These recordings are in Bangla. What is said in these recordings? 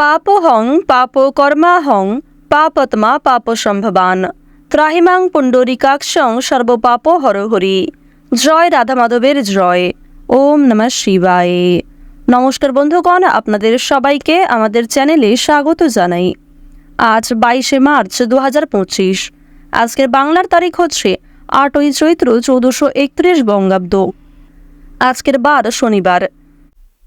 পাপহং পাপ কর্মাহং পাপত্মা পাপ সম্ভবান। ত্রাহিমাং পুণ্ডরিকাক্ষং সর্বপাপ হরহরি। জয় রাধা মাধবের জয়। ওম নমঃ শিবায়। নমস্কার বন্ধুগণ, আপনাদের সবাইকে আমাদের চ্যানেলে স্বাগত জানাই। আজ বাইশে মার্চ দু হাজার পঁচিশ। আজকের বাংলার তারিখ হচ্ছে আটই চৈত্র চৌদ্দশো একত্রিশ বঙ্গাব্দ। আজকের বার শনিবার।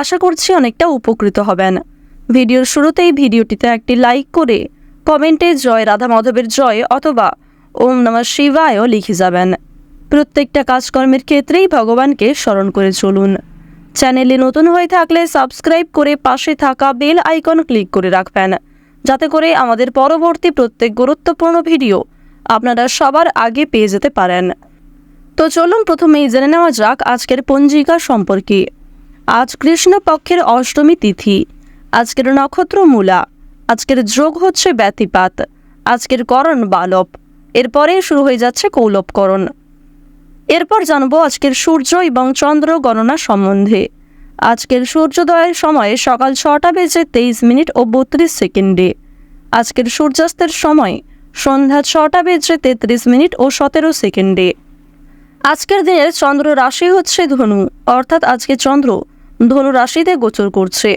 আশা করছি অনেকটা উপকৃত হবেন। ভিডিওর শুরুতেই ভিডিওটিতে একটি লাইক করে কমেন্টে জয় রাধা মাধবের জয় অথবা ওম নমঃ শিবায়ও লিখে যাবেন। প্রত্যেকটা কাজকর্মের ক্ষেত্রেই ভগবানকে স্মরণ করে চলুন। চ্যানেলে নতুন হয়ে থাকলে সাবস্ক্রাইব করে পাশে থাকা বেল আইকন ক্লিক করে রাখবেন, যাতে করে আমাদের পরবর্তী প্রত্যেক গুরুত্বপূর্ণ ভিডিও আপনারা সবার আগে পেয়ে যেতে পারেন। তো চলুন প্রথমেই জেনে নেওয়া যাক আজকের পঞ্জিকা সম্পর্কে। আজ কৃষ্ণপক্ষের অষ্টমী তিথি। আজকের নক্ষত্র মূলা আজকের যোগ হচ্ছে ব্যতিপাত। আজকের করণ বালব এরপরে শুরু হয়ে যাচ্ছে কৌলবকরণ এরপর জানব আজকের সূর্য এবং চন্দ্র গণনা সম্বন্ধে। আজকের সূর্যোদয়ের সময় সকাল ছটা বেজে তেইশ মিনিট ও বত্রিশ সেকেন্ডে। আজকের সূর্যাস্তের সময় সন্ধ্যা ছটা বেজে তেত্রিশ মিনিট ও সতেরো সেকেন্ডে। আজকের দিনের চন্দ্র রাশি হচ্ছে ধনু, অর্থাৎ আজকে চন্দ্র ধনু রাশিতে গোচর করছে।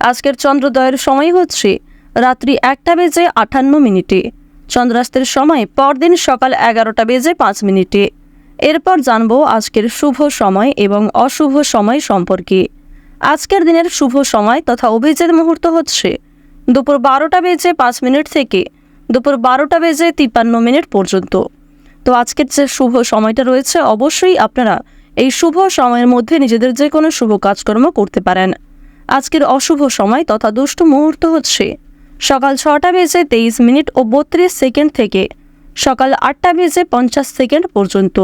আজকের চন্দ্রোদয়ের সময় হচ্ছে রাত্রি একটা বেজে আটান্ন মিনিটে। চন্দ্রাস্তের সময় পরদিন সকাল এগারোটা বেজে পাঁচ মিনিটে। এরপর জানব আজকের শুভ সময় এবং অশুভ সময় সম্পর্কে। আজকের দিনের শুভ সময় তথা অভিজিৎ মুহূর্ত হচ্ছে দুপুর বারোটা বেজে পাঁচ মিনিট থেকে দুপুর বারোটা বেজে তিপ্পান্ন মিনিট পর্যন্ত। তো আজকের যে শুভ সময়টা রয়েছে, অবশ্যই আপনারা এই শুভ সময়ের মধ্যে নিজেদের যে কোনো শুভ কাজকর্ম করতে পারেন। আজকের অশুভ সময় তথা দুষ্ট মুহূর্ত হচ্ছে সকাল ছটা বেজে তেইশ মিনিট ও বত্রিশ সেকেন্ড থেকে সকাল আটটা বেজে পঞ্চাশ সেকেন্ড পর্যন্ত।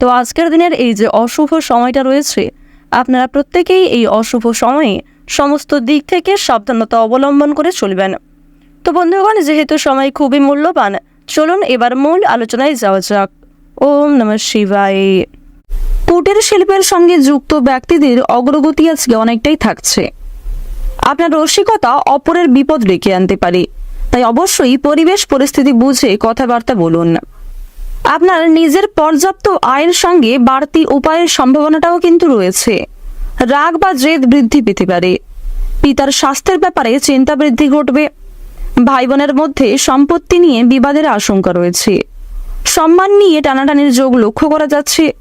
তো আজকের দিনের এই যে অশুভ সময়টা রয়েছে, আপনারা প্রত্যেকেই এই অশুভ সময়ে সমস্ত দিক থেকে সাবধানতা অবলম্বন করে চলবেন। তো বন্ধুগণ, যেহেতু সময় খুবই মূল্যবান, চলুন এবার মূল আলোচনায় যাওয়া যাক। ওম নমঃ শিবায়। কুটির শিল্পের সঙ্গে যুক্ত ব্যক্তিদের অগ্রগতি আজকে অনেকটাই থাকছে। আপনার রসিকতা অপরের বিপদ ডেকে আনতে পারে। তাই অবশ্যই পরিবেশ পরিস্থিতি বুঝে কথাবার্তা বলুন। আপনার নিজের পর্যাপ্ত আয়ের সঙ্গে বাড়তি উপায়ের সম্ভাবনাটাও কিন্তু রয়েছে। রাগ বা জেদ বৃদ্ধি পেতে পারে। পিতার স্বাস্থ্যের ব্যাপারে চিন্তা বৃদ্ধি ঘটবে। ভাই বোনের মধ্যে সম্পত্তি নিয়ে বিবাদের আশঙ্কা রয়েছে। সম্মান নিয়ে টানাটানির যোগ লক্ষ্য করা যাচ্ছে।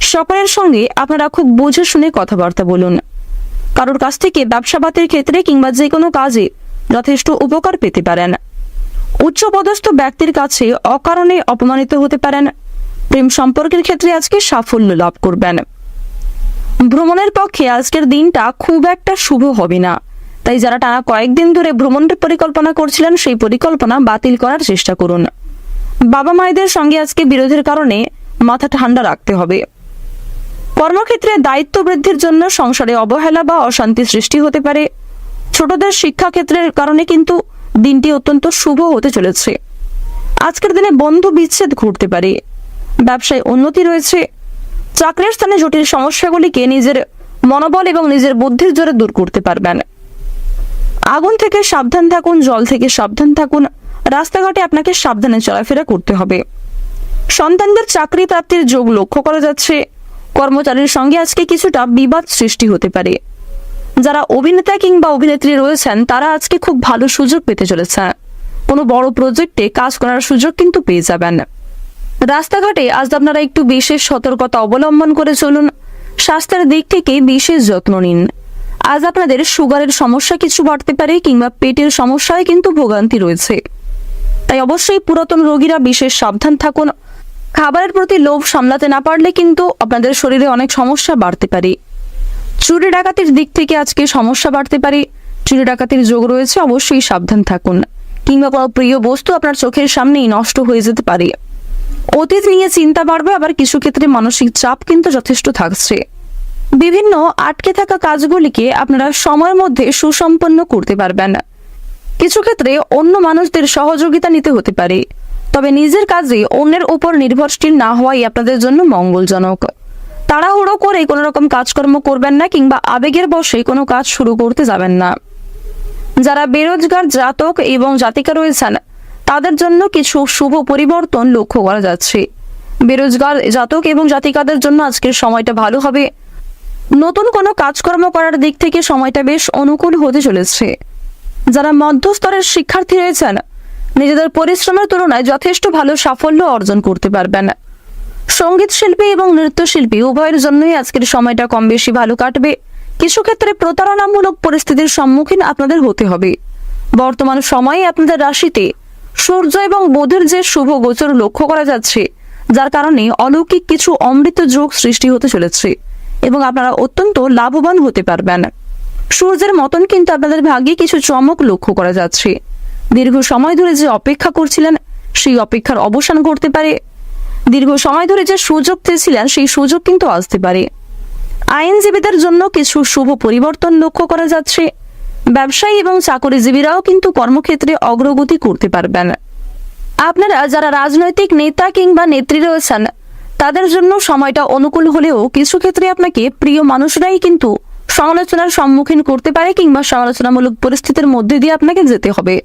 সকলের সঙ্গে আপনারা খুব বুঝে শুনে কথাবার্তা বলুন। কারোর কাছ থেকে ব্যবসাপাতের ক্ষেত্রে কিংবা যে কোনো কাজে যথেষ্ট উপকার পেতে পারেন। উচ্চপদস্থ ব্যক্তির কাছে অকারণে অপমানিত হতে পারেন। প্রেম সম্পর্কের ক্ষেত্রে আজকে সাফল্য লাভ করবেন। ভ্রমণের পক্ষে আজকের দিনটা খুব একটা শুভ হবে না। তাই যারা টানা কয়েকদিন ধরে ভ্রমণের পরিকল্পনা করছিলেন, সেই পরিকল্পনা বাতিল করার চেষ্টা করুন। বাবা মায়েদের সঙ্গে আজকে বিরোধের কারণে মাথা ঠান্ডা রাখতে হবে। কর্মক্ষেত্রে দায়িত্ব বৃদ্ধির জন্য সংসারে অবহেলা বা অশান্তি সৃষ্টি হতে পারে। ছোটদের শিক্ষাক্ষেত্রের কারণে কিন্তু দিনটি অত্যন্ত শুভ হতে চলেছে। আজকের দিনে বন্ধু বিচ্ছেদ ঘটতে পারে। ব্যবসায় উন্নতি রয়েছে। চাকরির স্থানে জটিল সমস্যাগুলিকে নিজের মনোবল এবং নিজের বুদ্ধির জোরে দূর করতে পারবেন। আগুন থেকে সাবধান থাকুন, জল থেকে সাবধান থাকুন। রাস্তাঘাটে আপনাকে সাবধানে চলাফেরা করতে হবে। সন্তানদের চাকরি প্রাপ্তির যোগ লক্ষ্য করা যাচ্ছে। কর্মচারীর সঙ্গে আজকে কিছুটা বিবাদ সৃষ্টি হতে পারে। যারা অভিনেতা কিংবা অভিনেত্রী রয়েছেন, তারা আজকে খুব ভালো সুযোগ পেতে চলেছে। কোনো বড় প্রজেক্টে কাজ করার সুযোগ কিন্তু পেয়ে যাবেন। রাস্তাঘাটে আজ আপনারা একটু বিশেষ সতর্কতা অবলম্বন করে চলুন। স্বাস্থ্যের দিক থেকে বিশেষ যত্ন নিন। আজ আপনাদের সুগারের সমস্যা কিছু বাড়তে পারে কিংবা পেটের সমস্যায় কিন্তু ভোগান্তি রয়েছে। তাই অবশ্যই পুরাতন রোগীরা বিশেষ সাবধান থাকুন। খাবারের প্রতি লোভ সামলাতে না পারলে কিন্তু আপনাদের শরীরে অনেক সমস্যা বাড়তে পারে। চুরি ডাকাতির দিক থেকে আজকে সমস্যা বাড়তে পারে। চুরি ডাকাতির যোগ রয়েছে, অবশ্যই সাবধান থাকুন। কিংবা কোনো প্রিয় বস্তু আপনার চোখের সামনেই নষ্ট হয়ে যেতে পারে। অতীত নিয়ে চিন্তা বাড়বে, আবার কিছু ক্ষেত্রে মানসিক চাপ কিন্তু যথেষ্ট থাকছে। বিভিন্ন আটকে থাকা কাজগুলিকে আপনারা সময়ের মধ্যে সুসম্পন্ন করতে পারবেন। কিছু ক্ষেত্রে অন্য মানুষদের সহযোগিতা নিতে হতে পারে। তবে নিজের কাজে অন্যের উপর নির্ভরশীল না হওয়াই আপনাদের জন্য মঙ্গলজনক। তাড়াহুড়ো করে কোনো রকম কাজকর্ম করবেন না কিংবা আবেগের বশে কোনো কাজ শুরু করতে যাবেন না। যারা বেরোজগার, জাতক এবং জাতিকা রয়েছেন, তাদের জন্য কিছু শুভ পরিবর্তন লক্ষ্য করা যাচ্ছে। বেরোজগার, জাতক এবং জাতিকাদের জন্য আজকের সময়টা ভালো হবে। নতুন কোনো কাজকর্ম করার দিক থেকে সময়টা বেশ অনুকূল হতে চলেছে। যারা মধ্যস্তরের শিক্ষার্থী রয়েছেন নিজেদের পরিশ্রমের তুলনায় যথেষ্ট ভালো সাফল্য অর্জন করতে পারবেন। সংগীত শিল্পী এবং নৃত্যশিল্পী উভয়ের জন্যই আজকের সময়টা কম বেশি ভালো কাটবে। কিছু ক্ষেত্রে প্রতারণামূলক পরিস্থিতির সম্মুখীন আপনাদের হতে হবে। বর্তমান সময়ে আপনাদের রাশিতে সূর্য এবং বুধের যে শুভ গোচর লক্ষ্য করা যাচ্ছে, যার কারণে অলৌকিক কিছু অমৃত যোগ সৃষ্টি হতে চলেছে এবং আপনারা অত্যন্ত লাভবান হতে পারবেন। সূর্যের মতন কিন্তু আপনাদের ভাগ্যে কিছু চমক লক্ষ্য করা যাচ্ছে। দীর্ঘ সময় ধরে যে অপেক্ষা করছিলেন, সেই অপেক্ষার অবসান ঘটতে পারে। দীর্ঘ সময় ধরে যে সুযোগ চেয়েছিলেন সেই সুযোগ কিন্তু আসতে পারে। আইনজীবীদের জন্য কিছু শুভ পরিবর্তন লক্ষ্য করা যাচ্ছে। ব্যবসায়ী এবং চাকরিজীবীরাও কিন্তু কর্মক্ষেত্রে অগ্রগতি করতে পারবেন। আপনারা যারা রাজনৈতিক নেতা কিংবা নেত্রী রয়েছেন, তাদের জন্য সময়টা অনুকূল হলেও কিছু ক্ষেত্রে আপনাকে প্রিয় মানুষরাই কিন্তু সমালোচনার সম্মুখীন করতে পারে কিংবা সমালোচনামূলক পরিস্থিতির মধ্যে দিয়ে আপনাকে যেতে হবে।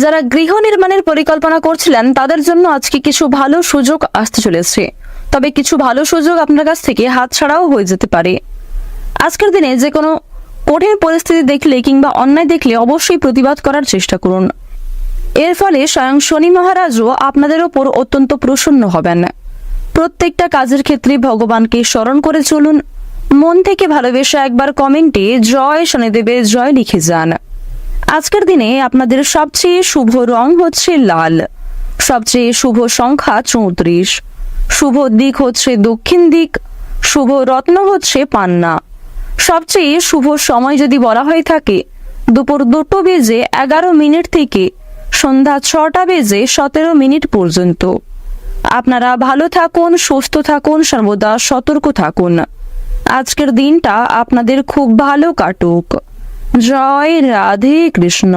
যারা গৃহ নির্মাণের পরিকল্পনা করছিলেন, তাদের জন্য আজকে কিছু ভালো সুযোগ আসতে চলেছে। তবে কিছু ভালো সুযোগ আপনার কাছ থেকে হাতছাড়াও হয়ে যেতে পারে। আজকের দিনে যে কোনো কঠিন পরিস্থিতি দেখলে কিংবা অন্যায় দেখলে অবশ্যই প্রতিবাদ করার চেষ্টা করুন। এর ফলে স্বয়ং শনি মহারাজও আপনাদের ওপর অত্যন্ত প্রসন্ন হবেন। প্রত্যেকটা কাজের ক্ষেত্রে ভগবানকে স্মরণ করে চলুন। মন থেকে ভালোবেসে একবার কমেন্টে জয় শনিদেবের জয় লিখে যান। আজকের দিনে আপনাদের সবচেয়ে শুভ রং হচ্ছে লাল। সবচেয়ে শুভ সংখ্যা চৌত্রিশ। শুভ দিক হচ্ছে দক্ষিণ দিক। শুভ রত্ন হচ্ছে পান্না। সবচেয়ে শুভ সময় যদি বলা হয়ে থাকে, দুপুর দুটো বেজে এগারো মিনিট থেকে সন্ধ্যা ছটা বেজে সতেরো মিনিট পর্যন্ত। আপনারা ভালো থাকুন, সুস্থ থাকুন, সর্বদা সতর্ক থাকুন। আজকের দিনটা আপনাদের খুব ভালো কাটুক। জয় রাধে কৃষ্ণ।